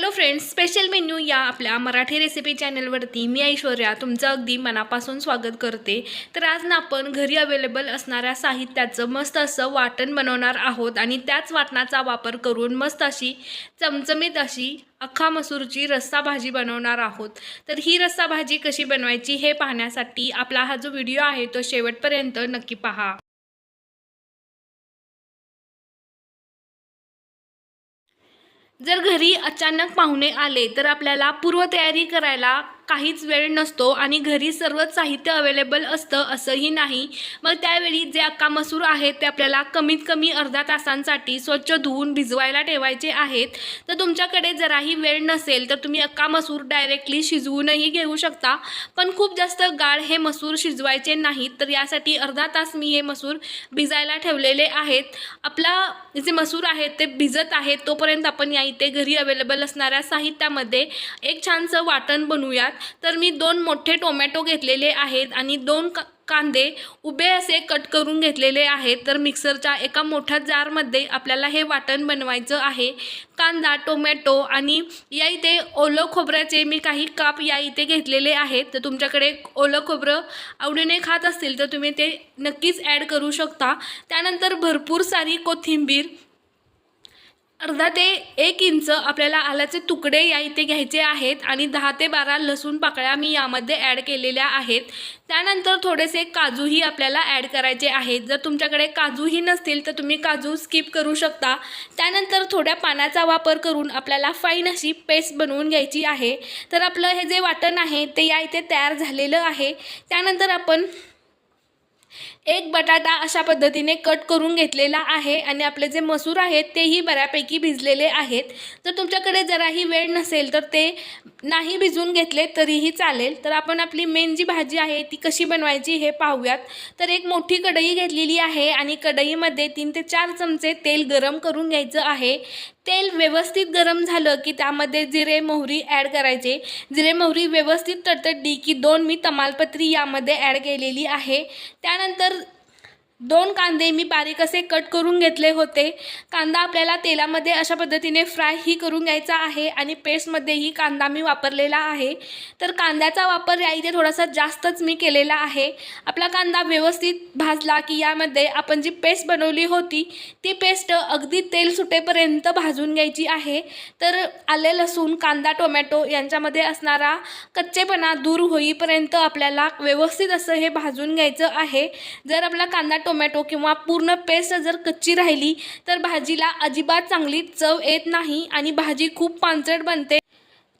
Hello friends special menu या आपल्या Marathi recipe चॅनलवरती मी ऐश्वर्या तुमचं अगदी मनापासून स्वागत करते. तर आज ना आपण घरी अवेलेबल असणाऱ्या साहित्याचं मस्त असं वाटण बनवणार आहोत आणि त्याच वाटणाचा वापर करून मस्त अशी चमचमीत अशी अख्खा मसूरची रस्सा भाजी बनवणार आहोत. तर ही रस्सा भाजी कशी बनवायची हे पाहण्यासाठी आपला हा जो व्हिडिओ आहे तो शेवटपर्यंत नक्की पहा. जर घरी अचानक पाहुणे आले तर आपल्याला पूर्वतयारी करायला काहीच वेळ नसतो आणि घरी सर्वच साहित्य अवेलेबल असतं असंही नाही. मग त्यावेळी जे अक्का मसूर आहेत ते आपल्याला कमीत कमी अर्धा तासांसाठी स्वच्छ धुवून भिजवायला ठेवायचे आहेत. तर तुमच्याकडे जराही वेळ नसेल तर तुम्ही अक्का मसूर डायरेक्टली शिजवूनही घेऊ शकता. पण खूप जास्त गाळ हे मसूर शिजवायचे नाहीत तर यासाठी अर्धा तास मी हे मसूर भिजायला ठेवलेले आहेत. आपला जे मसूर आहेत ते भिजत आहेत तोपर्यंत आपण या इथे घरी अवेलेबल असणाऱ्या साहित्यामध्ये एक छानसं वाटण बनवूयात. तर मी दोन मोठे टोमॅटो घेतलेले आहेत आणि दोन का कांदे उभे असे कट करून घेतलेले आहेत. तर मिक्सरच्या एका मोठ्या जारमध्ये आपल्याला हे वाटण बनवायचं आहे. कांदा टोमॅटो आणि या इथे ओलं खोबऱ्याचे मी काही काप या इथे घेतलेले आहेत. तर तुमच्याकडे ओलं खोबरं आवडीने खात असतील तर तुम्ही ते नक्कीच ॲड करू शकता. त्यानंतर भरपूर सारी कोथिंबीर अर्धा ते एक इंच आपल्याला आल्याचे तुकडे या इथे घ्यायचे आहेत आणि दहा ते बारा लसूण पाकळ्या मी यामध्ये ॲड केलेल्या आहेत. त्यानंतर थोडेसे काजूही आपल्याला ॲड करायचे आहेत. जर तुमच्याकडे काजूही नसतील तर तुम्ही काजू स्किप करू शकता. त्यानंतर थोड्या पाण्याचा वापर करून आपल्याला फाईन अशी पेस्ट बनवून घ्यायची आहे. तर आपलं हे जे वाटण आहे ते या इथे तयार झालेलं आहे. त्यानंतर आपण एक बटाटा अशा पद्धतीने कट करून घेतलेला आहे आणि आपले जे मसूर आहेत तेही बऱ्यापैकी भिजलेले आहेत. जर तुमच्याकडे जराही वेळ नसेल तर ते नाही भिजून घेतले तरीही चालेल. तर आपण आपली मेन जी भाजी आहे ती कशी बनवायची हे पाहूयात. तर एक मोठी कढई घेतलेली आहे आणि कढईमध्ये तीन ते चार चमचे तेल गरम करून घ्यायचं आहे. तेल व्यवस्थित गरम झालं की त्यामध्ये जिरे मोहरी ॲड करायचे. जिरे मोहरी व्यवस्थित तडतडली की दोन मी तमालपत्री यामध्ये ॲड केलेली आहे. त्यानंतर दोन कांदे मी बारीक असे कट करून घेतले होते. कांदा आपल्याला तेलामध्ये अशा पद्धतीने फ्रायही करून घ्यायचा आहे आणि पेस्टमध्येही कांदा मी वापरलेला आहे. तर कांद्याचा वापर या इथे थोडासा जास्तच मी केलेला आहे. आपला कांदा व्यवस्थित भाजला की यामध्ये आपण जी पेस्ट बनवली होती ती पेस्ट अगदी तेल सुटेपर्यंत भाजून घ्यायची आहे. तर आले लसूण कांदा टोमॅटो यांच्यामध्ये असणारा कच्चेपणा दूर होईपर्यंत आपल्याला व्यवस्थित असं हे भाजून घ्यायचं आहे. जर आपला कांदा टोमॅटो किंवा पूर्ण पेस्ट जर कच्ची राहिली तर भाजीला अजिबात चांगली चव येत नाही आणि भाजी खूप पांचट बनते.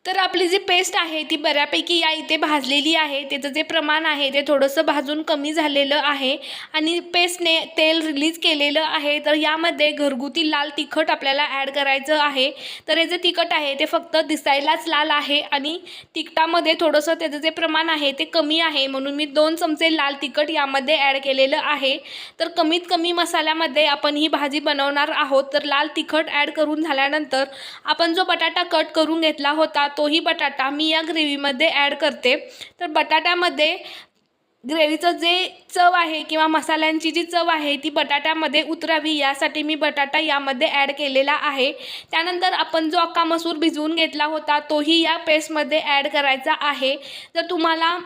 तर आपली जी पेस्ट आहे ती बऱ्यापैकी या इथे भाजलेली आहे. त्याचं जे प्रमाण आहे ते थोडंसं भाजून कमी झालेलं आहे आणि पेस्टने तेल रिलीज केलेलं आहे. तर यामध्ये घरगुती लाल तिखट आपल्याला ॲड करायचं आहे. तर हे जे तिखट आहे ते फक्त दिसायलाच लाल आहे आणि तिखटामध्ये थोडंसं त्याचं जे प्रमाण आहे ते कमी आहे. म्हणून मी दोन चमचे लाल तिखट यामध्ये ॲड केलेलं आहे. तर कमीत कमी मसाल्यामध्ये आपण ही भाजी बनवणार आहोत. तर लाल तिखट ॲड करून झाल्यानंतर आपण जो बटाटा कट करून घेतला होता तोही बटाटा मी या ग्रेव्हीमध्ये ॲड करते. तर बटाट्यामध्ये ग्रेव्हीचं जे चव आहे किंवा मसाल्यांची जी चव आहे ती बटाट्यामध्ये उतरावी यासाठी मी बटाटा यामध्ये ॲड केलेला आहे. त्यानंतर आपण जो अक्का मसूर भिजवून घेतला होता तोही या पेस्टमध्ये ॲड करायचा आहे. जर तुम्हाला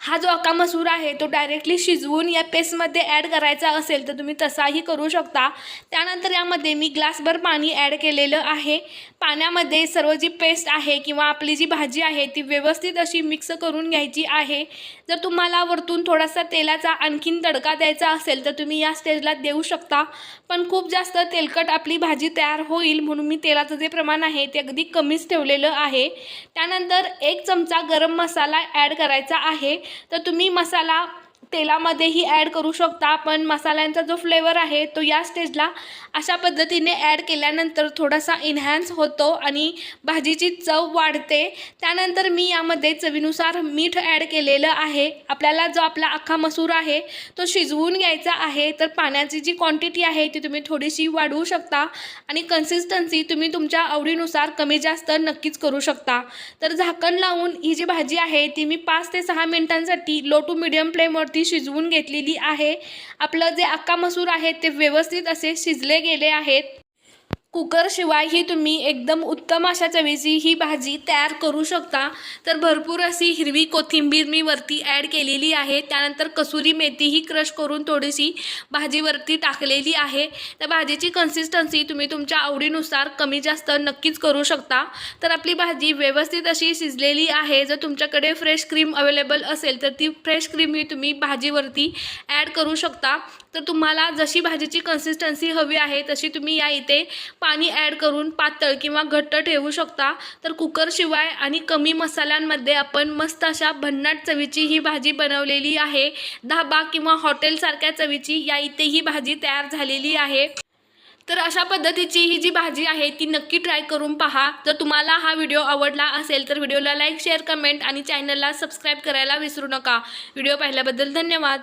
हा जो अका मसूर आहे तो डायरेक्टली शिजवून या पेस्टमध्ये ॲड करायचा असेल तर तुम्ही तसाही करू शकता. त्यानंतर यामध्ये मी ग्लासभर पाणी ॲड केलेलं आहे. पाण्यामध्ये सर्व जी पेस्ट आहे किंवा आपली जी भाजी आहे ती व्यवस्थित अशी मिक्स करून घ्यायची आहे. जर तुम्हाला वरतून थोडासा तेलाचा आणखीन तडका द्यायचा असेल तर तुम्ही या स्टेजला देऊ शकता. पण खूप जास्त तेलकट आपली भाजी तयार होईल म्हणून मी तेलाचं जे प्रमाण आहे ते अगदी कमीच ठेवलेलं आहे. त्यानंतर एक चमचा गरम मसाला ॲड करायचा आहे. तर तुम्ही मसाला तेलामध्येही ॲड करू शकता. पण मसाल्यांचा जो फ्लेवर आहे तो या स्टेजला अशा पद्धतीने ॲड केल्यानंतर थोडासा इन्हॅन्स होतो आणि भाजीची चव वाढते. त्यानंतर मी यामध्ये चवीनुसार मीठ ॲड केलेलं आहे. आपल्याला जो आपला अख्खा मसूर आहे तो शिजवून घ्यायचा आहे. तर पाण्याची जी क्वांटिटी आहे ती तुम्ही थोडीशी वाढवू शकता आणि कन्सिस्टन्सी तुम्ही तुमच्या आवडीनुसार कमी जास्त नक्कीच करू शकता. तर झाकण लावून ही जी भाजी आहे ती मी पाच ते सहा मिनिटांसाठी लो टू मिडियम फ्लेमवरती शिजवून घेतलेली आहे. आपलं जे अक्का मसूर आहे ते व्यवस्थित असे शिजले गेले आहेत. कुकरशिवाय ही तुम्ही एकदम उत्तम अशा चवीची ही भाजी तयार करू शकता. तर भरपूर अशी हिरवी कोथिंबीर मी वरती ॲड केलेली आहे. त्यानंतर कसुरी मेथी ही क्रश करून थोडीशी भाजीवरती टाकलेली आहे. त्या भाजीची कन्सिस्टन्सी तुम्ही तुमच्या आवडीनुसार कमी जास्त नक्कीच करू शकता. तर आपली भाजी व्यवस्थित अशी शिजलेली आहे. जर तुमच्याकडे फ्रेश क्रीम अवेलेबल असेल तर ती फ्रेश क्रीम ही तुम्ही भाजीवरती ॲड करू शकता. तर तुम्हाला जशी भाजीची कन्सिस्टन्सी हवी आहे तशी तुम्ही या इथे पाणी ॲड करून पातळ किंवा घट्ट ठेवू शकता. तर कुकरशिवाय आणि कमी मसाल्यांमध्ये आपण मस्त अशा भन्नाट चवीची ही भाजी बनवलेली आहे. धाबा किंवा हॉटेलसारख्या चवीची या इथे ही भाजी तयार झालेली आहे. तर अशा पद्धतीची ही जी भाजी आहे ती नक्की ट्राय करून पहा. जर तुम्हाला हा व्हिडिओ आवडला असेल तर व्हिडिओला लाईक शेअर कमेंट आणि चॅनलला सबस्क्राईब करायला विसरू नका. व्हिडिओ पाहिल्याबद्दल धन्यवाद.